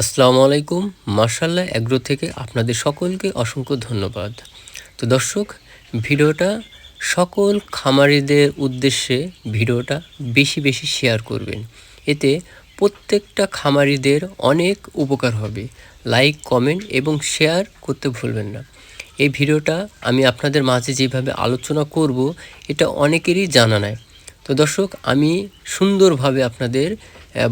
আসসালামু আলাইকুম। মার্শাল্লাহ অ্যাগ্রো থেকে আপনাদের সকলকে অসংখ্য ধন্যবাদ। তো দর্শক, ভিডিওটা সকল খামারিদের উদ্দেশ্যে ভিডিওটা বেশি বেশি শেয়ার করবেন। এতে প্রত্যেকটা খামারিদের অনেক উপকার হবে। লাইক, কমেন্ট এবং শেয়ার করতে ভুলবেন না। এই ভিডিওটা আমি আপনাদের মাঝে যেভাবে আলোচনা করব, এটা অনেকেরই জানা নাই। তো দর্শক, আমি সুন্দরভাবে আপনাদের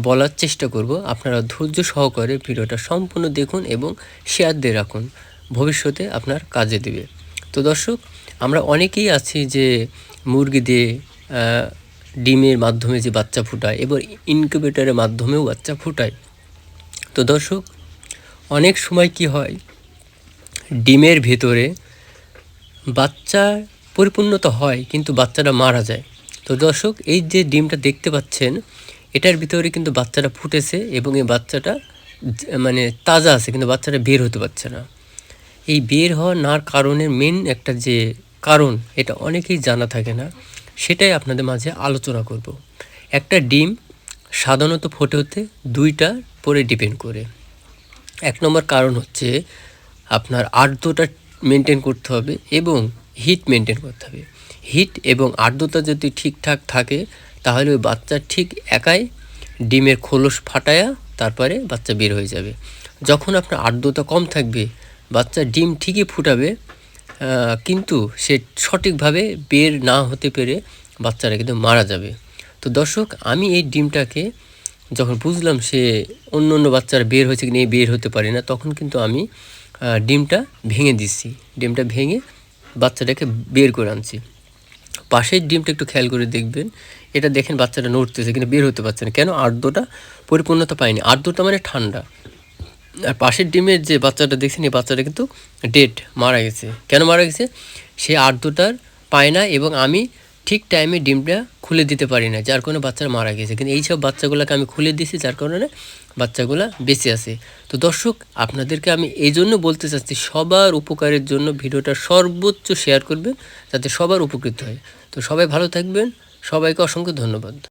বলার চেষ্টা করব। আপনারা ধৈর্য সহকারে ভিডিওটা সম্পূর্ণ দেখুন এবং শেয়ার দিয়ে রাখুন। ভবিষ্যতে আপনার কাজে দেবে। তো দর্শক, আমরা অনেকেই আছি যে মুরগি দিয়ে ডিমের মাধ্যমে যে বাচ্চা ফুটায় এবং ইনকিউবেটরের মাধ্যমেও বাচ্চা ফুটায়। তো দর্শক, অনেক সময় কি হয়, ডিমের ভেতরে বাচ্চা পরিপূর্ণতা হয়, কিন্তু বাচ্চাটা মারা যায়। তো দর্শক, এই যে ডিমটা দেখতে পাচ্ছেন, এটার ভিতরে কিন্তু বাচ্চাটা ফুটেছে এবং এই বাচ্চাটা মানে তাজা আছে, কিন্তু বাচ্চাটা বের হতে পারছে না। এই বের হওয়া নার কারণের মেন একটা যে কারণ, এটা অনেকেই জানা থাকে না, সেটাই আপনাদের মাঝে আলোচনা করব। একটা ডিম সাধারণত ফোটে হতে দুইটার পরে ডিপেন্ড করে। এক নম্বর কারণ হচ্ছে, আপনার আর্দ্রতা মেনটেন করতে হবে এবং হিট মেনটেন করতে হবে। হিট এবং আর্দ্রতা যদি ঠিকঠাক থাকে, তাহলে ওই বাচ্চা ঠিক একাই ডিমের খোলস ফাটায়া তারপরে বাচ্চা বের হয়ে যাবে। যখন আপনার আর্দ্রতা কম থাকবে, বাচ্চা ডিম ঠিকই ফুটাবে কিন্তু সে সঠিকভাবে বের না হতে পেরে বাচ্চারা কিন্তু মারা যাবে। তো দর্শক, আমি এই ডিমটাকে যখন বুঝলাম সে অন্য অন্য বাচ্চারা বের হয়েছে কি না বের হতে পারে না, তখন কিন্তু আমি ডিমটা ভেঙে দিচ্ছি। ডিমটা ভেঙে বাচ্চাটাকে বের করে আনছি। পাশের ডিমটা একটু খেয়াল করে দেখবেন, এটা দেখেন বাচ্চাটা নড়তেছে কিন্তু বের হতে পারছে না। কেন? আর্দ্রটা পরিপূর্ণতা পায়নি। আর্দ্রটা মানে ঠান্ডা। আর পাশের ডিমের যে বাচ্চাটা দেখছেন, এই বাচ্চাটা কিন্তু ডেট মারা গেছে। কেন মারা গেছে? সে আর্দ্রতার পায় না এবং আমি ঠিক টাইমে ডিমটা খুলে দিতে পারি না, যার কারণে বাচ্চারা মারা গেছে। কিন্তু এইসব বাচ্চাগুলোকে আমি খুলে দিছি, যার কারণে বাচ্চাগুলো বেঁচে আছে। তো দর্শক, আপনাদেরকে আমি এই জন্য বলতে চাচ্ছি, সবার উপকারের জন্য ভিডিওটা সর্বোচ্চ শেয়ার করবেন, যাতে সবার উপকৃত হয়। তো সবাই ভালো থাকবেন, সবাইকে অসংখ্য ধন্যবাদ।